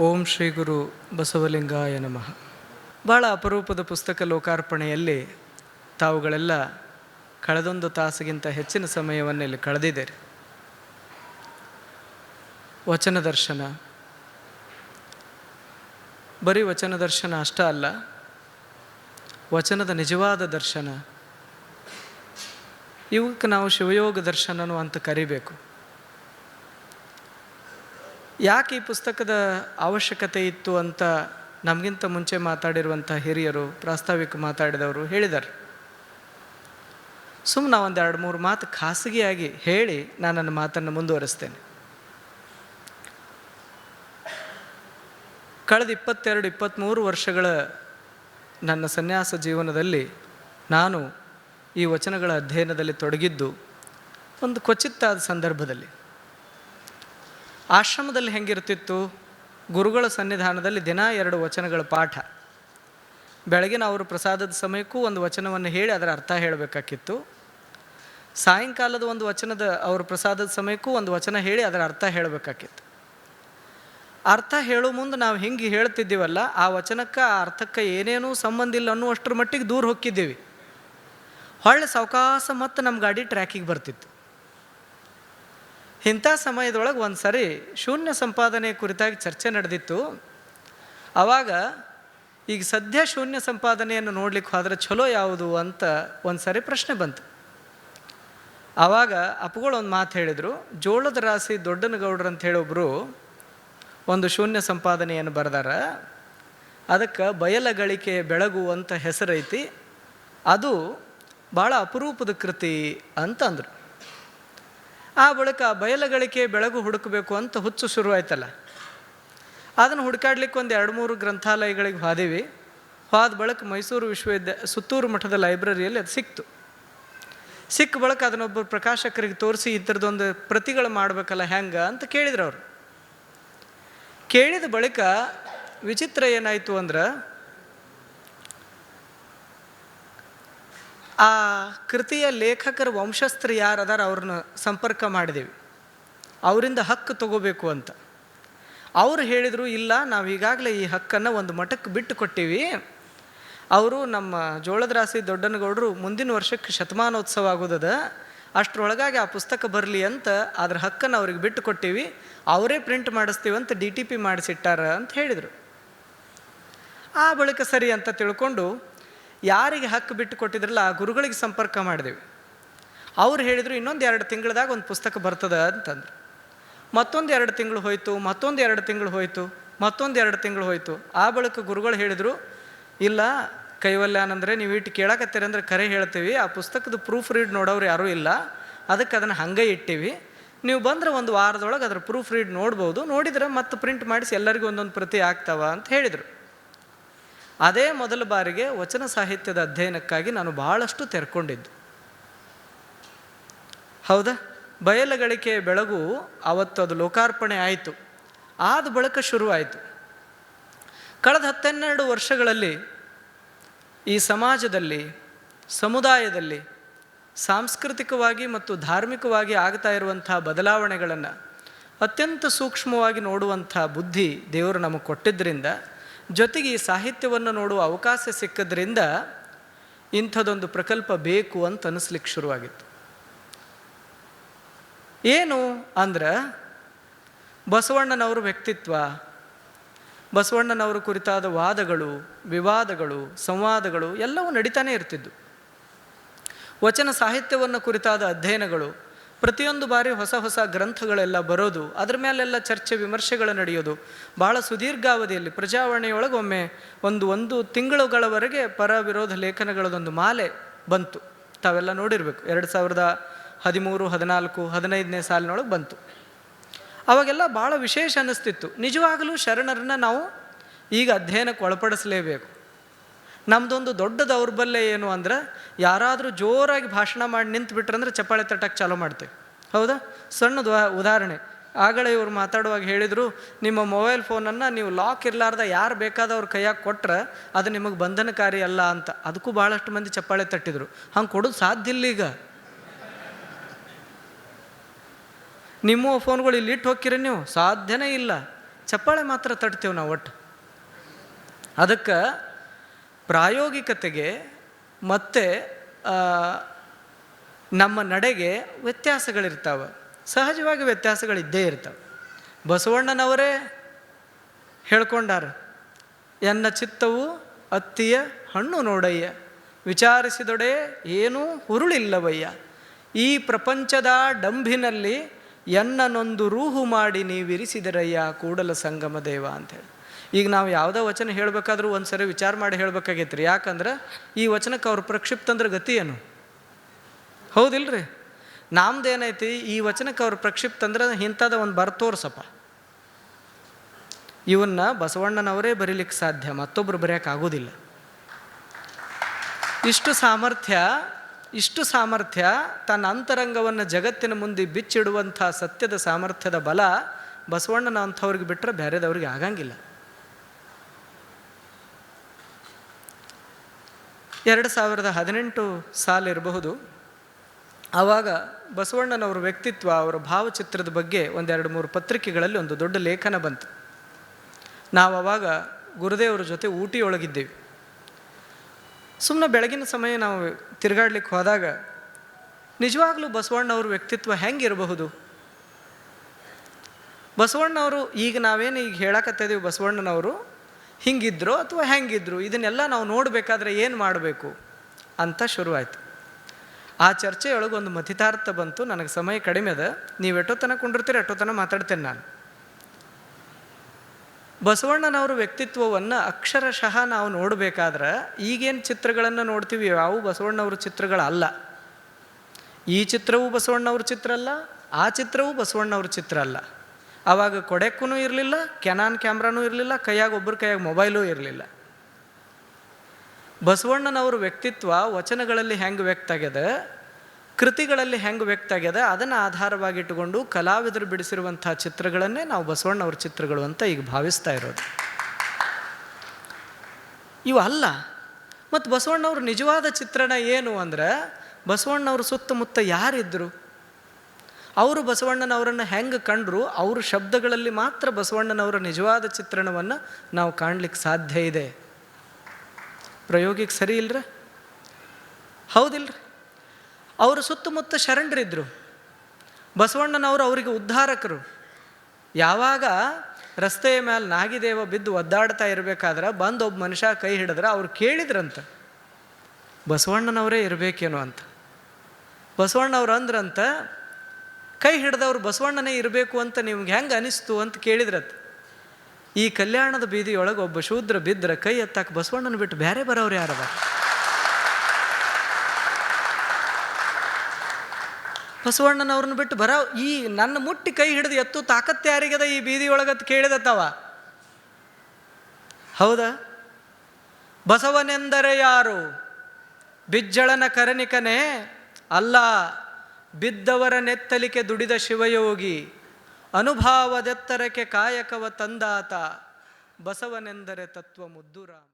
ಓಂ ಶ್ರೀ ಗುರು ಬಸವಲಿಂಗಾಯ ನಮಃ. ಭಾಳ ಅಪರೂಪದ ಪುಸ್ತಕ ಲೋಕಾರ್ಪಣೆಯಲ್ಲಿ ತಾವುಗಳೆಲ್ಲ ಕಳೆದೊಂದು ತಾಸಿಗಿಂತ ಹೆಚ್ಚಿನ ಸಮಯವನ್ನು ಇಲ್ಲಿ ಕಳೆದಿದ್ದೀರಿ. ವಚನ ದರ್ಶನ. ಬರೀ ವಚನ ದರ್ಶನ ಅಷ್ಟ ಅಲ್ಲ, ವಚನದ ನಿಜವಾದ ದರ್ಶನ. ಇವಕ್ಕೆ ನಾವು ಶಿವಯೋಗ ದರ್ಶನನು ಅಂತ ಕರಿಬೇಕು. ಯಾಕೆ ಈ ಪುಸ್ತಕದ ಅವಶ್ಯಕತೆ ಇತ್ತು ಅಂತ ನಮಗಿಂತ ಮುಂಚೆ ಮಾತಾಡಿರುವಂಥ ಹಿರಿಯರು, ಪ್ರಾಸ್ತಾವಿಕ ಮಾತಾಡಿದವರು ಹೇಳಿದರು ಸುಮ್ಮನೆ ಒಂದು ಎರಡು ಮೂರು ಮಾತು ಖಾಸಗಿಯಾಗಿ ಹೇಳಿ ನಾನು ನನ್ನ ಮಾತನ್ನು ಮುಂದುವರಿಸ್ತೇನೆ. ಕಳೆದ ಇಪ್ಪತ್ತೆರಡು, ಇಪ್ಪತ್ತ್ಮೂರು ವರ್ಷಗಳ ನನ್ನ ಸನ್ಯಾಸ ಜೀವನದಲ್ಲಿ ನಾನು ಈ ವಚನಗಳ ಅಧ್ಯಯನದಲ್ಲಿ ತೊಡಗಿದ್ದು ಒಂದು ಕ್ವಚಿತ್ತಾದ ಸಂದರ್ಭದಲ್ಲಿ. ಆಶ್ರಮದಲ್ಲಿ ಹೆಂಗಿರ್ತಿತ್ತು? ಗುರುಗಳ ಸನ್ನಿಧಾನದಲ್ಲಿ ದಿನ ಎರಡು ವಚನಗಳ ಪಾಠ. ಬೆಳಗಿನ ಅವರು ಪ್ರಸಾದದ ಸಮಯಕ್ಕೂ ಒಂದು ವಚನವನ್ನು ಹೇಳಿ ಅದರ ಅರ್ಥ ಹೇಳಬೇಕಾಗಿತ್ತು. ಸಾಯಂಕಾಲದ ಒಂದು ವಚನದ ಅವರು ಪ್ರಸಾದದ ಸಮಯಕ್ಕೂ ಒಂದು ವಚನ ಹೇಳಿ ಅದರ ಅರ್ಥ ಹೇಳಬೇಕಾಗಿತ್ತು. ಅರ್ಥ ಹೇಳೋ ಮುಂದೆ ನಾವು ಹಿಂಗೆ ಹೇಳ್ತಿದ್ದೀವಲ್ಲ, ಆ ವಚನಕ್ಕೆ, ಆ ಅರ್ಥಕ್ಕೆ ಏನೇನೂ ಸಂಬಂಧ ಇಲ್ಲ ಅನ್ನುವಷ್ಟರ ಮಟ್ಟಿಗೆ ದೂರ ಹೊಕ್ಕಿದ್ದೀವಿ ಹೊಳ್ಳೆ ಸಾವಕಾಸ ಮತ್ತು ನಮ್ಮ ಗಾಡಿ ಟ್ರ್ಯಾಕಿಗೆ ಬರ್ತಿತ್ತು. ಇಂಥ ಸಮಯದೊಳಗೆ ಒಂದು ಸರಿ ಶೂನ್ಯ ಸಂಪಾದನೆ ಕುರಿತಾಗಿ ಚರ್ಚೆ ನಡೆದಿತ್ತು. ಆವಾಗ ಈಗ ಸದ್ಯ ಶೂನ್ಯ ಸಂಪಾದನೆಯನ್ನು ನೋಡ್ಲಿಕ್ಕೆ ಹೋದ್ರೆ ಚಲೋ ಯಾವುದು ಅಂತ ಒಂದು ಸರಿ ಪ್ರಶ್ನೆ ಬಂತು. ಆವಾಗ ಅಪ್ಪುಗಳು ಒಂದು ಮಾತು ಹೇಳಿದರು, ಜೋಳದ ರಾಶಿ ದೊಡ್ಡನಗೌಡ್ರು ಅಂತ ಹೇಳೊಬ್ಬರು ಒಂದು ಶೂನ್ಯ ಸಂಪಾದನೆಯನ್ನು ಬರೆದಾರ. ಅದಕ್ಕೆ ಬಯಲಗಳಿಕೆ ಬೆಳಗು ಅಂತ ಹೆಸರೈತಿ, ಅದು ಭಾಳ ಅಪರೂಪದ ಕೃತಿ ಅಂತಂದರು. ಆ ಬಳಿಕ ಬಯಲಗಳಿಕೆ ಬೆಳಗು ಹುಡುಕಬೇಕು ಅಂತ ಹುಚ್ಚು ಶುರುವಾಯ್ತಲ್ಲ ಅದನ್ನು ಹುಡುಕಾಡ್ಲಿಕ್ಕೆ ಒಂದು ಎರಡು ಮೂರು ಗ್ರಂಥಾಲಯಗಳಿಗೆ ಹೋದೀವಿ. ಹೋದ ಬಳಿಕ ಮೈಸೂರು ವಿಶ್ವವಿದ್ಯಾ, ಸುತ್ತೂರು ಮಠದ ಲೈಬ್ರರಿಯಲ್ಲಿ ಅದು ಸಿಕ್ತು. ಸಿಕ್ಕ ಬಳಿಕ ಅದನ್ನೊಬ್ಬರು ಪ್ರಕಾಶಕರಿಗೆ ತೋರಿಸಿ ಈ ಥರದೊಂದು ಪ್ರತಿಗಳು ಮಾಡಬೇಕಲ್ಲ ಹೆಂಗೆ ಅಂತ ಕೇಳಿದ್ರು ಅವರು. ಕೇಳಿದ ಬಳಿಕ ವಿಚಿತ್ರ ಏನಾಯಿತು ಅಂದ್ರೆ ಆ ಕೃತಿಯ ಲೇಖಕರ ವಂಶಸ್ಥರು ಯಾರು ಅದಾರ ಅವ್ರನ್ನ ಸಂಪರ್ಕ ಮಾಡಿದೆವು. ಅವರಿಂದ ಹಕ್ಕು ತಗೋಬೇಕು ಅಂತ. ಅವರು ಹೇಳಿದರು, ಇಲ್ಲ, ನಾವು ಈಗಾಗಲೇ ಈ ಹಕ್ಕನ್ನು ಒಂದು ಮಠಕ್ಕೆ ಬಿಟ್ಟು ಕೊಟ್ಟಿವಿ ಅವರು ನಮ್ಮ ಜೋಳದ ದೊಡ್ಡನಗೌಡರು ಮುಂದಿನ ವರ್ಷಕ್ಕೆ ಶತಮಾನೋತ್ಸವ ಆಗೋದದ. ಅಷ್ಟರೊಳಗಾಗಿ ಆ ಪುಸ್ತಕ ಬರಲಿ ಅಂತ ಅದ್ರ ಹಕ್ಕನ್ನು ಅವ್ರಿಗೆ ಬಿಟ್ಟು ಕೊಟ್ಟಿವಿ ಅವರೇ ಪ್ರಿಂಟ್ ಮಾಡಿಸ್ತೀವಿ ಅಂತ ಡಿ ಟಿ ಪಿ ಮಾಡಿಸಿಟ್ಟಾರ ಅಂತ ಹೇಳಿದರು. ಆ ಬಳಿಕ ಸರಿ ಅಂತ ತಿಳ್ಕೊಂಡು ಯಾರಿಗೆ ಹಕ್ಕು ಬಿಟ್ಟು ಕೊಟ್ಟಿದ್ರಲ್ಲ ಆ ಗುರುಗಳಿಗೆ ಸಂಪರ್ಕ ಮಾಡಿದೆವು. ಅವ್ರು ಹೇಳಿದರು, ಇನ್ನೊಂದು ಎರಡು ತಿಂಗಳದಾಗ ಒಂದು ಪುಸ್ತಕ ಬರ್ತದ ಅಂತಂದ್ರು. ಮತ್ತೊಂದು ಎರಡು ತಿಂಗಳು ಹೋಯಿತು, ಮತ್ತೊಂದು ಎರಡು ತಿಂಗಳು ಹೋಯಿತು, ಮತ್ತೊಂದು ಎರಡು ತಿಂಗಳು ಹೋಯಿತು. ಆ ಬಳಿಕ ಗುರುಗಳು ಹೇಳಿದರು, ಇಲ್ಲ ಕೈವಲ್ಯಾನಂದ್ರೆ ನೀವು ಇಟ್ಟು ಕೇಳಕತ್ತೀರಿ ಅಂದ್ರೆ ಕರೆ ಹೇಳ್ತೀವಿ, ಆ ಪುಸ್ತಕದ ಪ್ರೂಫ್ ರೀಡ್ ನೋಡೋರು ಯಾರೂ ಇಲ್ಲ, ಅದಕ್ಕೆ ಅದನ್ನು ಹಂಗೆ ಇಟ್ಟಿವಿ. ನೀವು ಬಂದರೆ ಒಂದು ವಾರದೊಳಗೆ ಅದ್ರ ಪ್ರೂಫ್ ರೀಡ್ ನೋಡ್ಬೋದು, ನೋಡಿದ್ರೆ ಮತ್ತೆ ಪ್ರಿಂಟ್ ಮಾಡಿಸಿ ಎಲ್ಲರಿಗೂ ಒಂದೊಂದು ಪ್ರತಿ ಆಗ್ತಾವ ಅಂತ ಹೇಳಿದರು. ಅದೇ ಮೊದಲ ಬಾರಿಗೆ ವಚನ ಸಾಹಿತ್ಯದ ಅಧ್ಯಯನಕ್ಕಾಗಿ ನಾನು ಬಹಳಷ್ಟು ತೆರ್ಕೊಂಡಿದ್ದು. ಹೌದಾ? ಬಯಲಗಳಿಕೆ ಬೆಳಗು ಅವತ್ತು ಅದು ಲೋಕಾರ್ಪಣೆ ಆಯಿತು. ಆದ ಬಳಿಕ ಶುರುವಾಯಿತು. ಕಳೆದ ಹತ್ತೆರಡು ವರ್ಷಗಳಲ್ಲಿ ಈ ಸಮಾಜದಲ್ಲಿ, ಸಮುದಾಯದಲ್ಲಿ ಸಾಂಸ್ಕೃತಿಕವಾಗಿ ಮತ್ತು ಧಾರ್ಮಿಕವಾಗಿ ಆಗ್ತಾ ಇರುವಂಥ ಬದಲಾವಣೆಗಳನ್ನು ಅತ್ಯಂತ ಸೂಕ್ಷ್ಮವಾಗಿ ನೋಡುವಂಥ ಬುದ್ಧಿ ದೇವರು ನಮಗೆ ಕೊಟ್ಟಿದ್ದರಿಂದ ಜೊತೆಗೆ ಈ ಸಾಹಿತ್ಯವನ್ನು ನೋಡುವ ಅವಕಾಶ ಸಿಕ್ಕದ್ರಿಂದ ಇಂಥದೊಂದು ಪ್ರಕಲ್ಪ ಬೇಕು ಅಂತ ಅನಿಸ್ಲಿಕ್ಕೆ ಶುರುವಾಗಿತ್ತು. ಏನು ಅಂದ್ರೆ ಬಸವಣ್ಣನವ್ರ ವ್ಯಕ್ತಿತ್ವ, ಬಸವಣ್ಣನವರ ಕುರಿತಾದ ವಾದಗಳು, ವಿವಾದಗಳು, ಸಂವಾದಗಳು ಎಲ್ಲವೂ ನಡೀತಾನೆ ಇರ್ತಿದ್ದು ವಚನ ಸಾಹಿತ್ಯವನ್ನು ಕುರಿತಾದ ಅಧ್ಯಯನಗಳು ಪ್ರತಿಯೊಂದು ಬಾರಿ ಹೊಸ ಹೊಸ ಗ್ರಂಥಗಳೆಲ್ಲ ಬರೋದು, ಅದ್ರ ಮೇಲೆಲ್ಲ ಚರ್ಚೆ, ವಿಮರ್ಶೆಗಳು ನಡೆಯೋದು ಭಾಳ ಸುದೀರ್ಘಾವಧಿಯಲ್ಲಿ ಪ್ರಜಾವಾಣಿಯೊಳಗೆ ಒಮ್ಮೆ ಒಂದು ಒಂದು ತಿಂಗಳುಗಳವರೆಗೆ ಪರ ವಿರೋಧ ಲೇಖನಗಳದೊಂದು ಮಾಲೆ ಬಂತು. ತಾವೆಲ್ಲ ನೋಡಿರಬೇಕು. ಎರಡು ಸಾವಿರದ ಹದಿಮೂರು, ಹದಿನಾಲ್ಕು, ಹದಿನೈದನೇ ಸಾಲಿನೊಳಗೆ ಬಂತು. ಅವಾಗೆಲ್ಲ ಭಾಳ ವಿಶೇಷ ಅನ್ನಿಸ್ತಿತ್ತು. ನಿಜವಾಗಲೂ ಶರಣರನ್ನ ನಾವು ಈಗ ಅಧ್ಯಯನಕ್ಕೆ ಒಳಪಡಿಸಲೇಬೇಕು. ನಮ್ಮದೊಂದು ದೊಡ್ಡ ದೌರ್ಬಲ್ಯ ಏನು ಅಂದ್ರೆ ಯಾರಾದರೂ ಜೋರಾಗಿ ಭಾಷಣ ಮಾಡಿ ನಿಂತು ಬಿಟ್ರಂದ್ರೆ ಚಪ್ಪಾಳೆ ತಟ್ಟಕ್ಕೆ ಚಾಲೂ ಮಾಡ್ತೇವೆ. ಹೌದಾ? ಸಣ್ಣದು ಉದಾಹರಣೆ. ಆಗಲೇ ಇವರು ಮಾತಾಡುವಾಗ ಹೇಳಿದರು, ನಿಮ್ಮ ಮೊಬೈಲ್ ಫೋನನ್ನು ನೀವು ಲಾಕ್ ಇರಲಾರ್ದ ಯಾರು ಬೇಕಾದವ್ರ ಕೈಯಾಗಿ ಕೊಟ್ಟರೆ ಅದು ನಿಮಗೆ ಬಂಧನಕಾರಿ ಅಲ್ಲ ಅಂತ. ಅದಕ್ಕೂ ಭಾಳಷ್ಟು ಮಂದಿ ಚಪ್ಪಾಳೆ ತಟ್ಟಿದ್ರು. ಹಂಗೆ ಕೊಡೋದು ಸಾಧ್ಯ ಇಲ್ಲ ಈಗ. ನಿಮ್ಮ ಫೋನ್ಗಳು ಇಲ್ಲಿ ಇಟ್ಟು ಹೋಗ್ತೀರ ನೀವು. ಸಾಧ್ಯನೇ ಇಲ್ಲ. ಚಪ್ಪಾಳೆ ಮಾತ್ರ ತಟ್ತೇವೆ ನಾವು ಒಟ್ಟು. ಅದಕ್ಕೆ ಪ್ರಾಯೋಗಿಕತೆಗೆ ಮತ್ತು ನಮ್ಮ ನಡೆಗೆ ವ್ಯತ್ಯಾಸಗಳಿರ್ತಾವೆ. ಸಹಜವಾಗಿ ವ್ಯತ್ಯಾಸಗಳಿದ್ದೇ ಇರ್ತವೆ. ಬಸವಣ್ಣನವರೇ ಹೇಳ್ಕೊಂಡಾರ, ಎನ್ನ ಚಿತ್ತವು ಅತ್ತಿಯ ಹಣ್ಣು ನೋಡಯ್ಯ. ವಿಚಾರಿಸಿದೊಡೆ ಏನೂ ಹುರುಳಿಲ್ಲವಯ್ಯ. ಈ ಪ್ರಪಂಚದ ಡಂಭಿನಲ್ಲಿ ಎನ್ನನೊಂದು ರೂಹು ಮಾಡಿ ನೀವಿರಿಸಿದರಯ್ಯ ಕೂಡಲ ಸಂಗಮ ದೇವ ಅಂತೇಳಿ ಈಗ ನಾವು ಯಾವುದೋ ವಚನ ಹೇಳಬೇಕಾದ್ರೂ ಒಂದು ಸರಿ ವಿಚಾರ ಮಾಡಿ ಹೇಳ್ಬೇಕಾಗೈತ್ರಿ. ಯಾಕಂದ್ರೆ ಈ ವಚನಕ್ಕೆ ಅವ್ರ ಪ್ರಕ್ಷಿಪ್ತ ಅಂದ್ರೆ ಗತಿ ಏನು? ಹೌದಿಲ್ರಿ? ನಮ್ದೇನೈತಿ? ಈ ವಚನಕ್ಕೆ ಅವ್ರ ಪ್ರಕ್ಷಿಪ್ತ ಅಂದ್ರೆ ಇಂಥದ ಒಂದು ಬರ್ತೋರ್ಸಪ್ಪ ಇವನ್ನ ಬಸವಣ್ಣನವರೇ ಬರೀಲಿಕ್ಕೆ ಸಾಧ್ಯ ಮತ್ತೊಬ್ಬರು ಬರೆಯೋಕ್ಕಾಗೋದಿಲ್ಲ ಇಷ್ಟು ಸಾಮರ್ಥ್ಯ ಇಷ್ಟು ಸಾಮರ್ಥ್ಯ, ತನ್ನ ಅಂತರಂಗವನ್ನು ಜಗತ್ತಿನ ಮುಂದೆ ಬಿಚ್ಚಿಡುವಂಥ ಸತ್ಯದ ಸಾಮರ್ಥ್ಯದ ಬಲ ಬಸವಣ್ಣನ ಅಂಥವ್ರಿಗೆ ಬಿಟ್ಟರೆ ಬೇರೆದವ್ರಿಗೆ ಆಗಂಗಿಲ್ಲ. ಎರಡು ಸಾವಿರದ ಹದಿನೆಂಟು ಸಾಲ ಇರಬಹುದು. ಆವಾಗ ಬಸವಣ್ಣನವರ ವ್ಯಕ್ತಿತ್ವ, ಅವರ ಭಾವಚಿತ್ರದ ಬಗ್ಗೆ ಒಂದೆರಡು ಮೂರು ಪತ್ರಿಕೆಗಳಲ್ಲಿ ಒಂದು ದೊಡ್ಡ ಲೇಖನ ಬಂತು. ನಾವು ಅವಾಗ ಗುರುದೇವರ ಜೊತೆ ಊಟಿಯೊಳಗಿದ್ದೇವೆ. ಸುಮ್ಮನೆ ಬೆಳಗಿನ ಸಮಯ ನಾವು ತಿರುಗಾಡ್ಲಿಕ್ಕೆ ಹೋದಾಗ, ನಿಜವಾಗ್ಲೂ ಬಸವಣ್ಣವ್ರ ವ್ಯಕ್ತಿತ್ವ ಹೆಂಗಿರಬಹುದು? ಬಸವಣ್ಣವರು ಈಗ ನಾವೇನು ಈಗ ಹೇಳಕತ್ತಿದ್ದೀವಿ, ಬಸವಣ್ಣನವರು ಹಿಂಗಿದ್ರು ಅಥವಾ ಹೆಂಗಿದ್ರು ಇದನ್ನೆಲ್ಲ ನಾವು ನೋಡಬೇಕಾದ್ರೆ ಏನು ಮಾಡಬೇಕು ಅಂತ ಶುರುವಾಯಿತು. ಆ ಚರ್ಚೆಯೊಳಗೆ ಒಂದು ಮತಿತಾರ್ಥ ಬಂತು, ನನಗೆ ಸಮಯ ಕಡಿಮೆ ಅದ, ನೀವು ಎಟ್ಟೋತನ ಕುಂಡಿರ್ತೀರಿ ಎಟ್ಟೋತನ ಮಾತಾಡ್ತೇನೆ ನಾನು. ಬಸವಣ್ಣನವರ ವ್ಯಕ್ತಿತ್ವವನ್ನು ಅಕ್ಷರಶಃ ನಾವು ನೋಡಬೇಕಾದ್ರೆ ಈಗೇನು ಚಿತ್ರಗಳನ್ನು ನೋಡ್ತೀವಿ, ಯಾವು ಬಸವಣ್ಣವ್ರ ಚಿತ್ರಗಳಲ್ಲ ಈ ಚಿತ್ರವೂ ಬಸವಣ್ಣವ್ರ ಚಿತ್ರ ಅಲ್ಲ, ಆ ಚಿತ್ರವೂ ಬಸವಣ್ಣವ್ರ ಚಿತ್ರ ಅಲ್ಲ. ಆವಾಗ ಕೊಡೆಕ್ಕೂ ಇರಲಿಲ್ಲ, ಕೆನಾನ್ ಕ್ಯಾಮ್ರಾನೂ ಇರಲಿಲ್ಲ, ಕೈಯಾಗ ಒಬ್ಬರ ಕೈಯಾಗ ಮೊಬೈಲೂ ಇರಲಿಲ್ಲ. ಬಸವಣ್ಣನವ್ರ ವ್ಯಕ್ತಿತ್ವ ವಚನಗಳಲ್ಲಿ ಹೆಂಗೆ ವ್ಯಕ್ತ ಆಗ್ಯದ, ಕೃತಿಗಳಲ್ಲಿ ಹೆಂಗೆ ವ್ಯಕ್ತ ಆಗ್ಯದ, ಅದನ್ನು ಆಧಾರವಾಗಿಟ್ಟುಕೊಂಡು ಕಲಾವಿದರು ಬಿಡಿಸಿರುವಂಥ ಚಿತ್ರಗಳನ್ನೇ ನಾವು ಬಸವಣ್ಣವ್ರ ಚಿತ್ರಗಳು ಅಂತ ಈಗ ಭಾವಿಸ್ತಾ ಇರೋದು. ಇವು ಅಲ್ಲ, ಮತ್ತು ಬಸವಣ್ಣವ್ರ ನಿಜವಾದ ಚಿತ್ರಣ ಏನು ಅಂದ್ರೆ, ಬಸವಣ್ಣವ್ರ ಸುತ್ತಮುತ್ತ ಯಾರಿದ್ದರು ಅವರು ಬಸವಣ್ಣನವರನ್ನು ಹೆಂಗೆ ಕಂಡ್ರು, ಅವ್ರ ಶಬ್ದಗಳಲ್ಲಿ ಮಾತ್ರ ಬಸವಣ್ಣನವರ ನಿಜವಾದ ಚಿತ್ರಣವನ್ನು ನಾವು ಕಾಣಲಿಕ್ಕೆ ಸಾಧ್ಯ ಇದೆ. ಪ್ರಯೋಗಿಗೆ ಸರಿ ಇಲ್ರ? ಹೌದಿಲ್ರಿ? ಅವರ ಸುತ್ತಮುತ್ತ ಶರಣರಿದ್ದರು ಬಸವಣ್ಣನವರು ಅವರಿಗೆ ಉದ್ಧಾರಕರು. ಯಾವಾಗ ರಸ್ತೆಯ ಮೇಲೆ ನಾಗಿದೇವ ಬಿದ್ದು ಒದ್ದಾಡ್ತಾ ಇರಬೇಕಾದ್ರೆ, ಬಂದು ಒಬ್ಬ ಮನುಷ್ಯ ಕೈ ಹಿಡಿದ್ರೆ ಅವ್ರು ಕೇಳಿದ್ರಂತ. ಬಸವಣ್ಣನವರೇ ಇರಬೇಕೇನೋ ಅಂತ. ಬಸವಣ್ಣವ್ರು ಅಂದ್ರಂತ ಕೈ ಹಿಡ್ದವ್ರು ಬಸವಣ್ಣನೇ ಇರಬೇಕು ಅಂತ ನಿಮ್ಗೆ ಹೆಂಗೆ ಅನಿಸ್ತು ಅಂತ ಕೇಳಿದ್ರತ್. ಈ ಕಲ್ಯಾಣದ ಬೀದಿಯೊಳಗೆ ಒಬ್ಬ ಶೂದ್ರ ಬಿದ್ದರೆ ಕೈ ಎತ್ತಾಕ ಬಸವಣ್ಣನ ಬಿಟ್ಟು ಬೇರೆ ಬರೋರು ಯಾರದ ಬಸವಣ್ಣನವ್ರನ್ನ ಬಿಟ್ಟು ಬರೋ ಈ ನನ್ನ ಮುಟ್ಟಿ ಕೈ ಹಿಡಿದು ಎತ್ತು ತಾಕತ್ತೆ ಯಾರಿಗದ ಈ ಬೀದಿಯೊಳಗತ್ ಕೇಳಿದತ್ತವ? ಹೌದಾ? ಬಸವನೆಂದರೆ ಯಾರು? ಬಿಜ್ಜಳನ ಕರನಿಕನೇ ಅಲ್ಲ ಬಿದ್ದವರ ನೆತ್ತಲಿಕೆ ದುಡಿದ ಶಿವಯೋಗಿ ಅನುಭಾವದೆತ್ತರಕ್ಕೆ ಕಾಯಕವ ತಂದಾತ ಬಸವನೆಂದರೆ ತತ್ವ ಮುದ್ದುರಾಮ